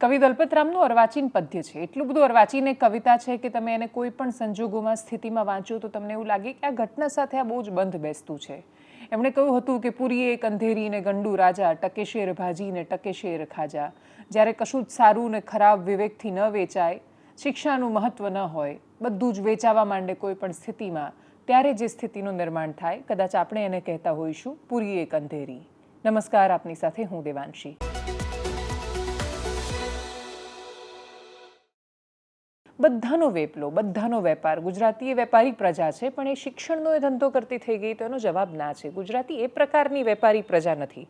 કવિ દલપતરામનું અર્વાચીન પદ્ય છે. એટલું બધું અર્વાચીન એક કવિતા છે કે તમે એને કોઈ પણ સંજોગોમાં, સ્થિતિમાં વાંચો તો તમને એવું લાગે કે આ ઘટના સાથે આ બહુ જ બંધ બેસતું છે. એમણે કહ્યું હતું કે પુરીએ એક અંધેરી ને ગંડુ રાજા ટકે શેર ભાજી ને ટકે શેર ખાજા. જ્યારે કશું જ સારું ને ખરાબ વિવેકથી ન વેચાય, શિક્ષાનું મહત્વ ન હોય, બધું જ વેચાવા માંડે કોઈ પણ સ્થિતિમાં, ત્યારે જે સ્થિતિનું નિર્માણ થાય, કદાચ આપણે એને કહેતા હોઈશું, પુરી એક અંધેરી. નમસ્કાર, આપની સાથે હું દેવાંશી. બધાનો વેપલો, બધાનો વેપાર. ગુજરાતી એ વેપારી પ્રજા છે, પણ એ શિક્ષણનો એ ધંધો કરતી થઈ ગઈ, તો એનો જવાબ ના છે. ગુજરાતી એ પ્રકારની વેપારી પ્રજા નથી.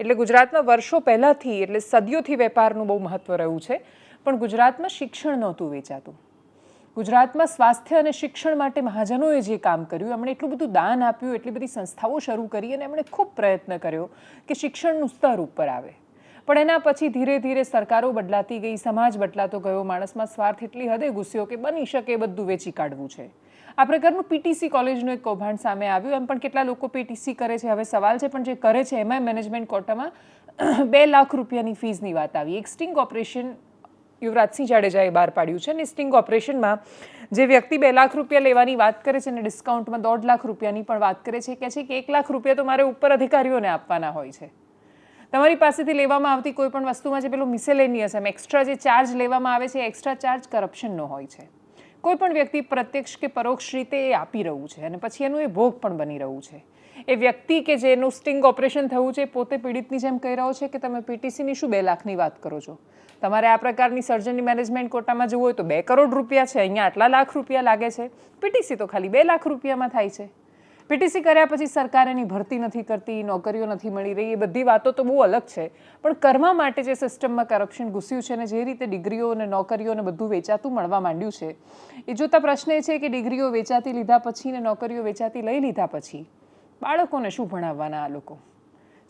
એટલે ગુજરાતમાં વર્ષો પહેલાંથી, એટલે સદીઓથી વેપારનું બહુ મહત્વ રહ્યું છે, પણ ગુજરાતમાં શિક્ષણ નહોતું વેચાતું. ગુજરાતમાં સ્વાસ્થ્ય અને શિક્ષણ માટે મહાજનોએ જે કામ કર્યું, એમણે એટલું બધું દાન આપ્યું, એટલી બધી સંસ્થાઓ શરૂ કરી અને એમણે ખૂબ પ્રયત્ન કર્યો કે શિક્ષણનું સ્તર ઉપર આવે. પણ એના પછી ધીરે ધીરે સરકારો બદલાતી ગઈ, સમાજ બદલાતો ગયો, માણસમાં સ્વાર્થ એટલી હદે ઘૂસ્યો કે બની શકે બધું વેચી કાઢવું છે. આ પ્રકારનું પીટીસી કોલેજનું એક કૌભાંડ સામે આવ્યું, એમ પણ કેટલા લોકો પીટીસી કરે છે? હવે સવાલ છે, પણ જે કરે છે એમાં મેનેજમેન્ટ કોટામાં બે લાખ રૂપિયાની ફીઝની વાત આવી. એક સ્ટિંગ ઓપરેશન યુવરાજસિંહ જાડેજાએ બહાર પાડ્યું છે અને સ્ટિંગ ઓપરેશનમાં જે વ્યક્તિ બે લાખ રૂપિયા લેવાની વાત કરે છે અને ડિસ્કાઉન્ટમાં દોઢ લાખ રૂપિયાની પણ વાત કરે છે કે છે કે એક લાખ રૂપિયા તો મારે ઉપર અધિકારીઓને આપવાના હોય છે. તમારી પાસેથી લેવામાં આવતી કોઈ પણ વસ્તુમાં જે પેલું મિસેલેનિયસ એમ એક્સ્ટ્રા જે ચાર્જ લેવામાં આવે છે એક્સ્ટ્રા ચાર્જ કરપ્શનનો હોય છે. કોઈ પણ વ્યક્તિ પ્રત્યક્ષ કે પરોક્ષ રીતે એ આપી રહ્યું છે અને પછી એનું એ ભોગ પણ બની રહ્યું છે. એ વ્યક્તિ કે જેનું સ્ટિંગ ઓપરેશન થયું છે પોતે પીડિતની જેમ કહી રહ્યો છે કે તમે પીટીસીની શું બે લાખની વાત કરો છો? તમારે આ પ્રકારની સર્જનની મેનેજમેન્ટ કોટામાં જવું હોય તો બે કરોડ રૂપિયા છે, અહીંયા આટલા લાખ રૂપિયા લાગે છે. પીટીસી તો ખાલી બે લાખ રૂપિયામાં થાય છે. પીટીસી કર્યા પછી સરકાર એની ભરતી નથી કરતી નોકરીઓ નથી મળી રહી એ બધી વાતો તો બહુ અલગ છે. પણ કરવા માટે જે સિસ્ટમમાં કરપ્શન ઘૂસ્યું છે અને જે રીતે ડિગ્રીઓ અને નોકરીઓ અને બધું વેચાતું મળવા માંડ્યું છે એ જોતા પ્રશ્ન એ છે કે ડિગ્રીઓ વેચાતી લીધા પછી ને નોકરીઓ વેચાતી લઈ લીધા પછી બાળકોને શું ભણાવવાના આ લોકો?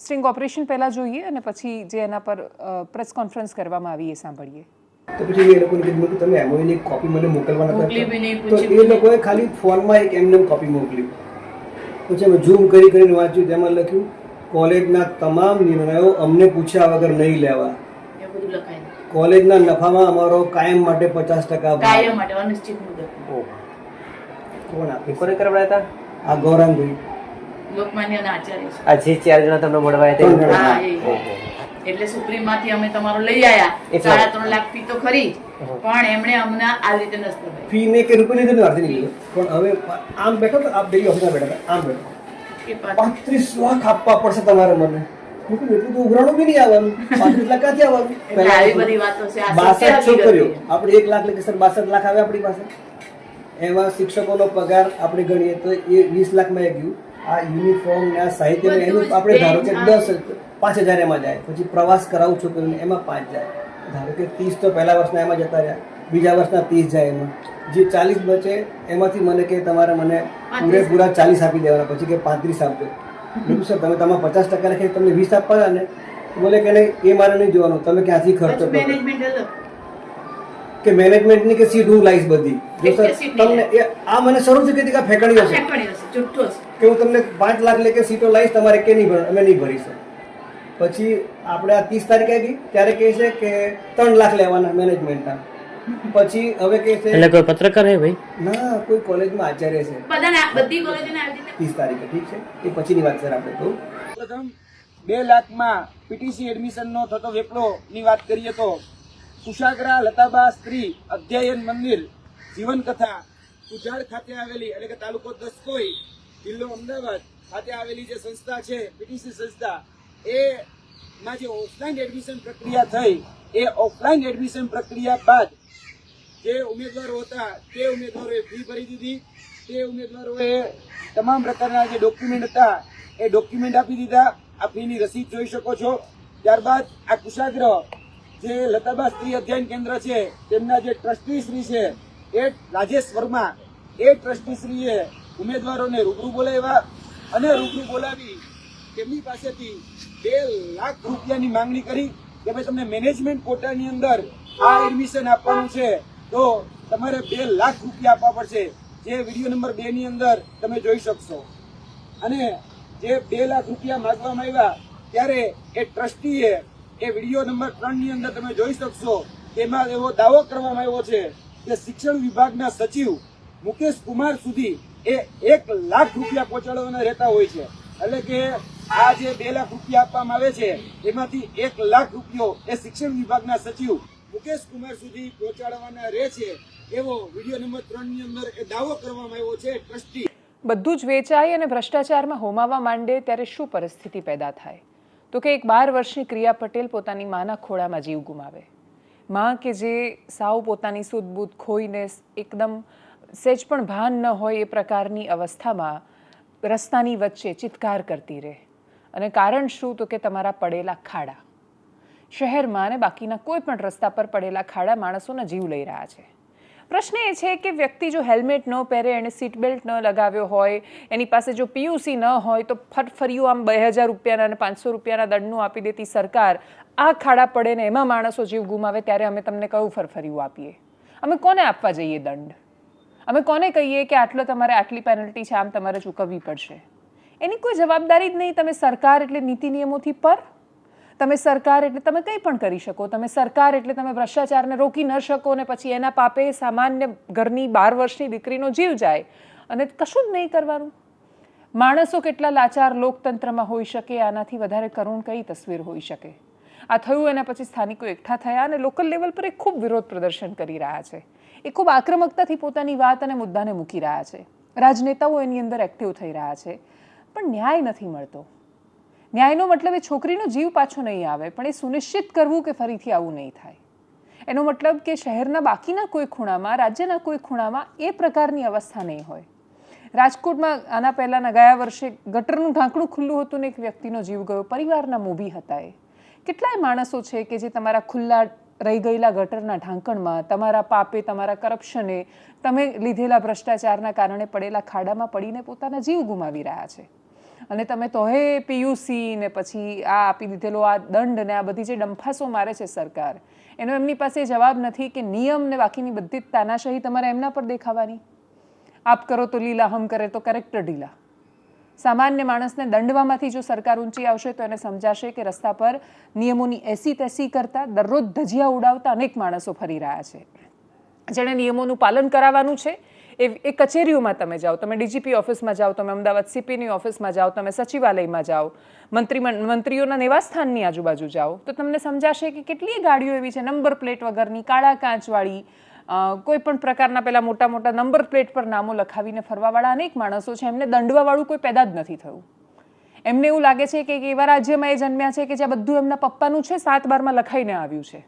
સ્ટ્રિંગ ઓપરેશન પહેલાં જોઈએ અને પછી જે એના પર પ્રેસ કોન્ફરન્સ કરવામાં આવી એ સાંભળીએ. તો પછી એ લોકોને કીધું કે તમે એમઓની કોપી મને મોકલવાના તો એ લોકોએ ખાલી ફોનમાં એક એમને કોપી મોકલી. પછી અમે ઝૂમ કરી કરીને વાંચ્યું તેમાં લખ્યું કોલેજના તમામ નિર્ણયો અમને પૂછ્યા વગર નહીં લેવા. એ બધું લખાય. કોલેજના નફામાં અમારો કાયમ માટે પચાસ ટકા. કાયમ માટે અનિશ્ચિત મુદત કોણ આપે કોને કરાવડાયા આ ગૌરાંગભાઈ. લોકમાન્ય આચાર્ય આ જે ચાર જણા તમને મળવા આવ્યા જણા. એટલે સુપ્રીમમાંથી અમે તમારો લઈ આયા. સાડા ત્રણ લાખ ફી તો ખરી પણ એમણે અમને આ રીતે નસ્તો ફી મેં કે રૂપિયા લીધું અર્થ નહીં પણ હવે આમ બેઠો તો આપ ડેલી ઓફિસમાં બેઠા આમ બેઠો. પાંત્રીસ લાખ આપવા પડશે તમારે મને. એટલું તો ઉઘરાણું બી નહીં આવવાનું. પાંત્રીસ લાખ ક્યાંથી આવવાનું? આવી બધી વાતો છે. બાસઠ છોકરીઓ. આપણે એક લાખ લખી સર બાસઠ લાખ આવે આપણી પાસે. એમાં શિક્ષકોનો પગાર આપણે ગણીએ તો એ વીસ લાખમાં એ ગયું. આ યુનિફોર્મ ને આ સાહિત્ય એનું આપણે ધારો કે દસ પાંચ હજાર એમાં જાય પછી પ્રવાસ કરાવું છોકરીઓને એમાં પાંચ જાય. ધારો કે ત્રીસ તો પહેલા વર્ષના એમાં જતા રહ્યા બીજા વર્ષના ત્રીસ જાય એમાં. જે ચાલીસ બચે એમાંથી મને કે તમારે મને પૂરેપૂરા ચાલીસ આપી દેવાના પછી કે પાંત્રીસ આપજો. બીજું સર તમે તમારા પચાસ ટકા રાખી તમને વીસ આપવાના ને બોલે કે નહીં એ મારે નહીં જોવાનું તમે ક્યાંથી ખર્ચો કરો? કે મેનેજમેન્ટની કે સીટ હું લાઈશ બધી? જો સર તમને આ મને શરૂ છે. કે ફેંકણી હશે કે હું તમને પાંચ લાખ લે કે સીટો લાઈશ તમારે કે નહીં ભર અમે નહીં ભરીશું પછી આપણે આ ત્રીસ તારીખે આવી ત્યારે કહે છે કે ત્રણ લાખ લેવાના મેનેજમેન્ટના પછી હવે કહે છે એટલે કોઈ પત્રકાર હે ભાઈ? ના કોઈ કોલેજમાં આચાર્ય છે. બધી કોલેજને ત્રીસ તારીખે ઠીક છે? એ પછીની વાત સર આપણે તો પ્રથમ બે લાખમાં પીટીસી એડમિશનનો થતો વેપલો ની વાત કરીએ તો કુશાગ્રા લતાબા સ્ત્રી અધ્યયન મંદિર જીવન કથા ઉજાડ ખાતે આવેલી, એટલે કે તાલુકો દસકોઈ જિલ્લો અમદાવાદ ખાતે આવેલી જે સંસ્થા છે પીટીસી સંસ્થા, એ માં જે ઓફલાઈન એડમિશન પ્રક્રિયા થઈ, એ ઓફલાઈન એડમિશન પ્રક્રિયા બાદ જે ઉમેદવારો હતા, તે ઉમેદવારોએ ફી ભરી દીધી. તે ઉમેદવારોએ તમામ પ્રકારના જે ડોક્યુમેન્ટ હતા, એ ડોક્યુમેન્ટ આપી દીધા. આ ફીની રસીદ જોઈ શકો છો. ત્યારબાદ આ કુશાગ્રહ જે લતાબા સ્ત્રી અધ્યયન કેન્દ્ર છે, તેમના જે ટ્રસ્ટી શ્રી છે, એ રાજેશ વર્મા, એ ટ્રસ્ટી શ્રીએ ઉમેદવારોને રૂબરૂ બોલાવ્યા અને રૂબરૂ બોલાવી તેમની પાસેથી બે લાખ રૂપિયાની માંગણી કરી કે ભાઈ તમને મેનેજમેન્ટ કોટાની અંદર આ એડમિશન આપવાનું છે, તો તમારે બે લાખ રૂપિયા આપવા પડશે. જે વીડિયો નંબર બે ની અંદર તમે જોઈ શકશો. અને જે બે લાખ રૂપિયા માંગવામાં આવ્યા, ત્યારે એ ટ્રસ્ટીએ એ વીડિયો નંબર ત્રણની અંદર તમે જોઈ શકશો. તેમાં એવો દાવો કરવામાં આવ્યો છે કે શિક્ષણ વિભાગના સચિવ મુકેશ કુમાર સુધી એ એક લાખ રૂપિયા પહોંચાડવાના રહેતા હોય છે. એટલે કે આ જે બે લાખ રૂપિયા આપવામાં આવે છે, એમાંથી એક લાખ રૂપિયો એ શિક્ષણ વિભાગના સચિવ મુકેશ કુમાર સુધી પહોંચાડવાના રહે છે. એવો વીડિયો નંબર ત્રણની અંદર એ દાવો કરવામાં આવ્યો છે, ટ્રસ્ટી. બધું જ વેચાય અને ભ્રષ્ટાચારમાં હોમાવા માંડે ત્યારે શું પરિસ્થિતિ પેદા થાય? તો કે એક બાર વર્ષની ક્રિયા પટેલ પોતાની માના ખોળામાં જીવ ગુમાવે. માં કે જે સાવ પોતાની સુદબુદ ખોઈને એકદમ સેજ પણ ભાન ન હોય એ પ્રકારની અવસ્થામાં રસ્તાની વચ્ચે ચિત્કાર કરતી રહે. અને કારણ શું? તો કે તમારા પડેલા ખાડા. શહેરમાં અને બાકીના કોઈ પણ રસ્તા પર પડેલા ખાડા માણસોના જીવ લઈ રહ્યા છે. પ્રશ્ન એ છે કે વ્યક્તિ જો હેલ્મેટ ન પહેરે એણે સીટ બેલ્ટ ન લગાવ્યો હોય, એની પાસે જો પીયુસી ન હોય, તો ફરફરિયું આમ બે હજાર રૂપિયાના અને પાંચસો રૂપિયાના દંડનું આપી દેતી સરકાર. આ ખાડા પડે ને એમાં માણસો જીવ ગુમાવે ત્યારે અમે તમને કયું ફરફર્યું આપીએ? અમે કોને આપવા જઈએ દંડ? અમે કોને કહીએ કે આટલો તમારે આટલી પેનલ્ટી છે, આમ તમારે ચૂકવવી પડશે? એની કોઈ જવાબદારી જ નહીં તમે સરકાર એટલે નીતિ નિયમોથી પર? તમે સરકાર એટલે તમે કંઈ પણ કરી શકો. તમે સરકાર એટલે તમે ભ્રષ્ટાચારને રોકી ન શકો ને પછી એના પાપે સામાન્ય ઘરની બાર વર્ષની દીકરીનો જીવ જાય. અને કશું જ નહીં કરવાનું. માણસો કેટલા લાચાર લોકતંત્રમાં હોઈ શકે, આનાથી વધારે કરુણ કઈ તસવીર હોઈ શકે? આ થયું એના પછી સ્થાનિકો એકઠા થયા અને લોકલ લેવલ પર એક ખૂબ વિરોધ પ્રદર્શન કરી રહ્યા છે. એ ખૂબ આક્રમકતાથી પોતાની વાત અને મુદ્દાને મૂકી રહ્યા છે. રાજનેતાઓ એની અંદર એક્ટિવ થઈ રહ્યા છે. પણ ન્યાય નથી મળતો. ન્યાયનો મતલબ એ છોકરીનો જીવ પાછો નહીં આવે, પણ એ સુનિશ્ચિત કરવું કે ફરીથી આવું નહીં થાય. એનો મતલબ કે શહેરના બાકીના કોઈ ખૂણામાં, રાજ્યના કોઈ ખૂણામાં એ પ્રકારની અવસ્થા નહીં હોય. રાજકોટમાં આના પહેલાંના ગયા વર્ષે ગટરનું ઢાંકણું ખુલ્લું હતું ને એક વ્યક્તિનો જીવ ગયો. પરિવારના મોભી હતા એ. કેટલાય માણસો છે કે જે તમારા ખુલ્લા રહી ગયેલા ગટરના ઢાંકણમાં, તમારા પાપે, તમારા કરપ્શને, તમે લીધેલા ભ્રષ્ટાચારના કારણે પડેલા ખાડામાં પડીને પોતાના જીવ ગુમાવી રહ્યા છે. અને તમે તોહે પીયુસી ને પછી આ આપી દીધેલો આ દંડ ને આ બધી જે ડંફાસો મારે છે સરકાર, એનો એમની પાસે જવાબ નથી કે નિયમ ને બાકીની બધી તાનાશાહી તમારે એમના પર દેખાવાની? આપ કરો તો લીલા, હમ કરે તો કરેક્ટર ઢીલા. સામાન્ય માણસને દંડવામાંથી જો સરકાર ઊંચી આવશે તો એને સમજાશે કે રસ્તા પર નિયમોની એસી તેસી કરતા દરરોજ ધજિયા ઉડાવતા અનેક માણસો ફરી રહ્યા છે. જેણે નિયમોનું પાલન કરાવવાનું છે એ એ કચેરીઓમાં તમે જાઓ, તમે ડીજીપી ઓફિસમાં જાઓ, તમે અમદાવાદ સીપીની ઓફિસમાં જાઓ, તમે સચિવાલયમાં જાઓ, મંત્રી મંત્રીઓના નિવાસસ્થાનની આજુબાજુ જાઓ, તો તમને સમજાશે કે કેટલીય ગાડીઓ એવી છે, નંબર પ્લેટ વગરની, કાળા કાચવાળી કોઈ પણ પ્રકારના પેલા મોટા મોટા નંબર પ્લેટ પર નામો લખાવીને ફરવાવાળા અનેક માણસો છે, એમને દંડવાવાળું કોઈ પેદા જ નથી થયું. એમને એવું લાગે છે કે એવા રાજ્યમાં એ જન્મ્યા છે કે જ્યાં બધું એમના પપ્પાનું છે, સાત બારમાં લખાઈને આવ્યું છે.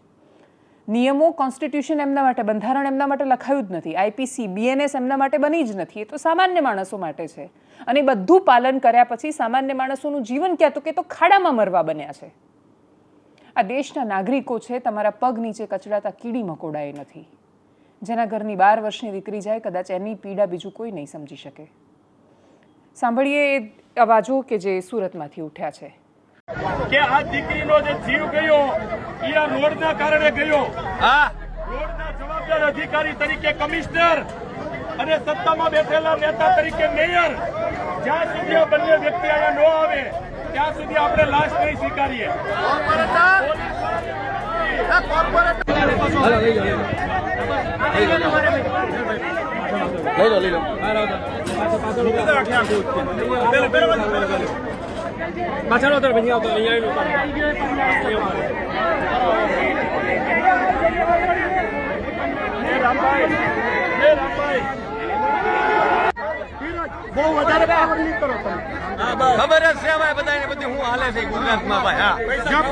નિયમો કોન્સ્ટિટ્યુશન એમના માટે, બંધારણ એમના માટે લખાયું જ નથી. આઈપીસી બીએનએસ એમના માટે બની જ નથી. એ તો સામાન્ય માણસો માટે છે. અને બધું પાલન કર્યા પછી સામાન્ય માણસોનું જીવન ક્યાં તો કે તો ખાડામાં મરવા બન્યા છે. આ દેશના નાગરિકો છે, તમારા પગ નીચે કચડાતા કીડી મકોડાએ નથી. જેના ઘરની બાર વર્ષની દીકરી જાય, કદાચ એની પીડા બીજું કોઈ નહીં સમજી શકે. સાંભળીએ એ અવાજો કે જે સુરતમાંથી ઉઠ્યા છે. કે આ દીકરીનો જે જીવ ગયો એ આ રોડના કારણે ગયો. હા. રોડના જવાબદાર અધિકારી તરીકે કમિશનર અને સત્તામાં બેઠેલા નેતા તરીકે મેયર જ્યાં સુધી આ બંને વ્યક્તિ અહીંયા ન આવે ત્યાં સુધી આપણે લાશ નહીં સ્વીકારીએ. એ રામભાઈ એ રામભાઈ બહુ વધારે પાવર નહીં કરો ખબર જ છે ભાઈ બધાને બધી હું હાલે છે ગુજરાતમાં ભાઈ હા.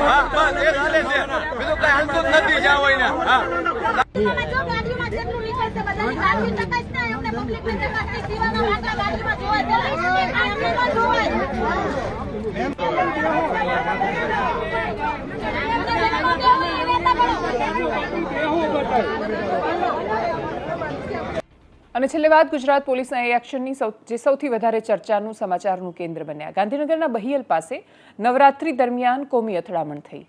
હા બસ એ હાલે છે. બીજું કઈ હાલતું જ નથી જ્યાં હોય ને હા અને છેલ્લે વાત ગુજરાત પોલીસના એ એક્શનની જે સૌથી વધારે ચર્ચાનું, સમાચારનું કેન્દ્ર બન્યા. ગાંધીનગરના બહિયલ પાસે નવરાત્રી દરમિયાન કોમી અથડામણ થઈ.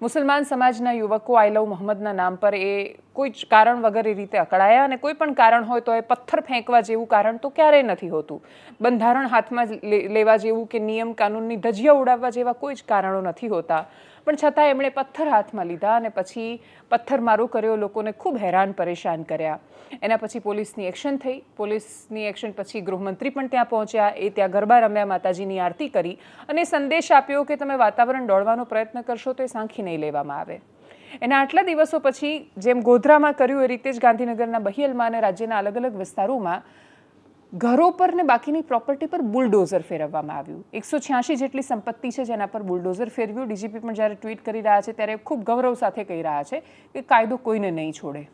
મુસલમાન સમાજના યુવકો, આઈ લવ મોહમ્મદના નામ પર એ કોઈ જ કારણ વગર એ રીતે અકળાયા અને કોઈ પણ કારણ હોય તો એ પથ્થર ફેંકવા જેવું કારણ તો ક્યારેય નથી હોતું. બંધારણ હાથમાં લેવા જેવું કે નિયમ કાનૂનની ધજિયા ઉડાવવા જેવા કોઈ જ કારણો નથી હોતા. પણ છતાં એમણે પથ્થર હાથમાં લીધા અને પછી પથ્થરમારો કર્યો, લોકોને ખૂબ હેરાન પરેશાન કર્યા. એના પછી પોલીસની એક્શન થઈ. પોલીસની એક્શન પછી ગૃહમંત્રી પણ ત્યાં પહોંચ્યા. એ ત્યાં ગરબા રમ્યા, માતાજીની આરતી કરી અને સંદેશ આપ્યો કે તમે વાતાવરણ દોડવાનો પ્રયત્ન કરશો તો એ સાંખી નહીં લેવામાં આવે. એના આટલા દિવસો પછી જેમ ગોધરામાં કર્યું એ રીતે જ ગાંધીનગરના બહિયલમાં અને રાજ્યના અલગ અલગ વિસ્તારોમાં ઘરો પર ને બાકીની પ્રોપર્ટી પર બુલડોઝર ફેરવવામાં આવ્યું. એકસો છ્યાસી જેટલી સંપત્તિ છે જેના પર બુલડોઝર ફેરવ્યું. ડીજીપી પણ જ્યારે ટ્વીટ કરી રહ્યા છે ત્યારે ખૂબ ગૌરવ સાથે કહી રહ્યા છે કે કાયદો કોઈને નહીં છોડે.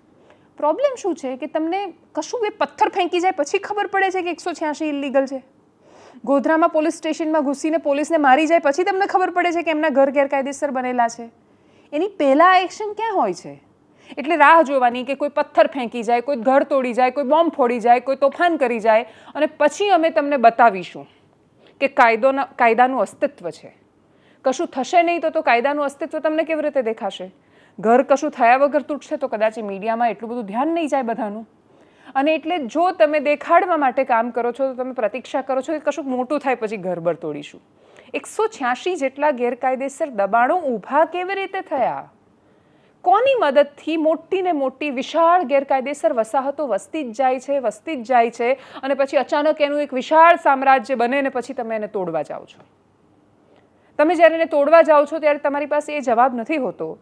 પ્રોબ્લેમ શું છે કે તમને કશું એ પથ્થર ફેંકી જાય પછી ખબર પડે છે કે એકસો છ્યાસી ઇલીગલ છે? ગોધરામાં પોલીસ સ્ટેશનમાં ઘૂસીને પોલીસને મારી જાય પછી તમને ખબર પડે છે કે એમના ઘર ગેરકાયદેસર બનેલા છે. એની પહેલાં એક્શન ક્યાં હોય છે? એટલે રાહ જોવાની કે કોઈ પથ્થર ફેંકી જાય, કોઈ ઘર તોડી જાય, કોઈ બોમ્બ ફોડી જાય, કોઈ તોફાન કરી જાય. અને પછી અમે તમને બતાવીશું કે કાયદોના, કાયદાનું અસ્તિત્વ છે. કશું થશે નહીં તો તો કાયદાનું અસ્તિત્વ તમને કેવી રીતે દેખાશે? ઘર કશું થયા વગર તૂટશે તો કદાચ મીડિયામાં એટલું બધું ધ્યાન નહીં જાય બધાનું. અને એટલે જો તમે દેખાડવા માટે કામ કરો છો, તો તમે પ્રતીક્ષા કરો છો કે કશુંક મોટું થાય પછી ઘર બર તોડીશું. એકસો છ્યાસી જેટલા ગેરકાયદેસર દબાણો ઊભા કેવી રીતે થયા? કોની મદદથી મોટી ને મોટી વિશાળ ગેરકાયદેસર વસાહતો વસતી જ જાય છે, વસતી જ જાય છે અને પછી અચાનક એનું એક વિશાળ સામ્રાજ્ય બને ને પછી તમે એને તોડવા જાઓ છો. તમે જ્યારે એને તોડવા જાઓ છો ત્યારે તમારી પાસે એ જવાબ નથી હોતો.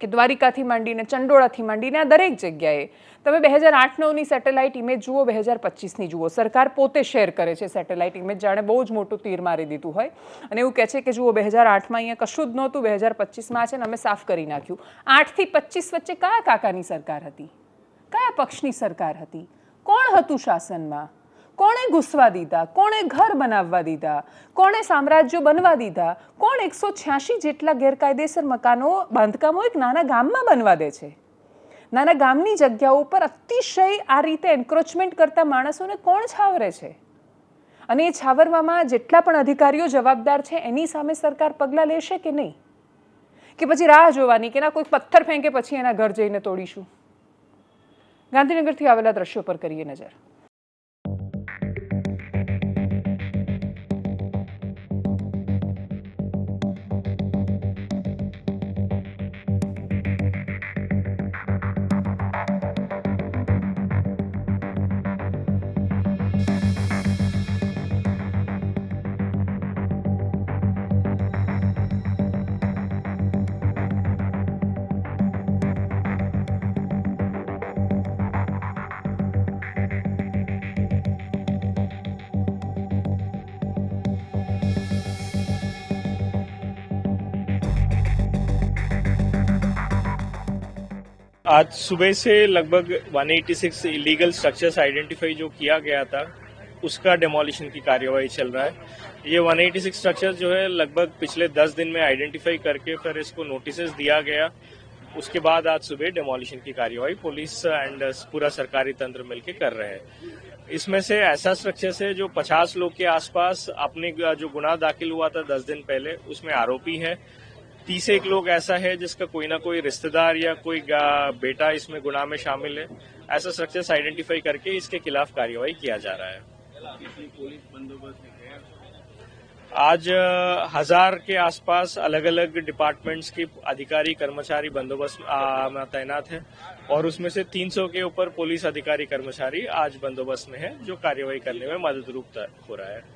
કે દ્વારિકાથી માંડીને ચંડોળાથી માંડીને આ દરેક જગ્યાએ તમે બે હજાર આઠ નવની સેટેલાઇટ ઇમેજ જુઓ, બે હજાર પચીસની જુઓ. સરકાર પોતે શેર કરે છે સેટેલાઇટ ઇમેજ, જાણે બહુ જ મોટું તીર મારી દીધું હોય. અને એવું કહે છે કે જુઓ, બે હજાર આઠમાં અહીંયા કશું જ નહોતું, બે હજાર પચીસમાં છે ને અમે સાફ કરી નાખ્યું. આઠથી પચીસ વચ્ચે કયા કાકાની સરકાર હતી? કયા પક્ષની સરકાર હતી? કોણ હતું શાસનમાં? કોણે ઘૂસવા દીધા? કોણે ઘર બનાવવા દીધા? કોણે સામ્રાજ્યો બનવા દીધા? કોણ એકસો છ્યાસી જેટલા ગેરકાયદેસર મકાનો બાંધકામો એક નાના ગામમાં બનવા દે છે? નાના ગામની જગ્યાઓ ઉપર અતિશય આ રીતે એન્ક્રોચમેન્ટ કરતા માણસોને કોણ છાવરે છે? અને એ છાવરવામાં જેટલા પણ અધિકારીઓ જવાબદાર છે, એની સામે સરકાર પગલાં લેશે કે નહીં? કે પછી રાહ જોવાની, કે ના, કોઈ પથ્થર ફેંકે પછી એના ઘર જઈને તોડીશું? ગાંધીનગરથી આવેલા દ્રશ્યો પર કરીએ નજર. आज सुबह से लगभग 186 इलीगल स्ट्रक्चर्स आइडेंटिफाई जो किया गया था, उसका डेमोलिशन की कार्यवाही चल रहा है। ये 186 स्ट्रक्चर जो है, लगभग पिछले 10 दिन में आइडेंटिफाई करके फिर इसको नोटिस दिया गया। उसके बाद आज सुबह डेमोलिशन की कार्यवाही पुलिस एंड पूरा सरकारी तंत्र मिलकर कर रहे हैं। इसमें से ऐसा स्ट्रक्चर है जो 50 लोग के आसपास अपने जो गुनाह दाखिल हुआ था 10 दिन पहले, उसमें आरोपी है। तीस एक लोग ऐसा है जिसका कोई ना कोई रिश्तेदार या कोई बेटा इसमें गुनाह में शामिल है। ऐसा स्ट्रक्चर्स आइडेंटिफाई करके इसके खिलाफ कार्यवाही किया जा रहा है। आज हज़ार के आसपास अलग अलग डिपार्टमेंट्स के अधिकारी, कर्मचारी बंदोबस्त तैनात हैं और उसमें से 300 के ऊपर पुलिस अधिकारी, कर्मचारी आज बंदोबस्त में है जो कार्यवाही करने में मदद रूप हो रहा है।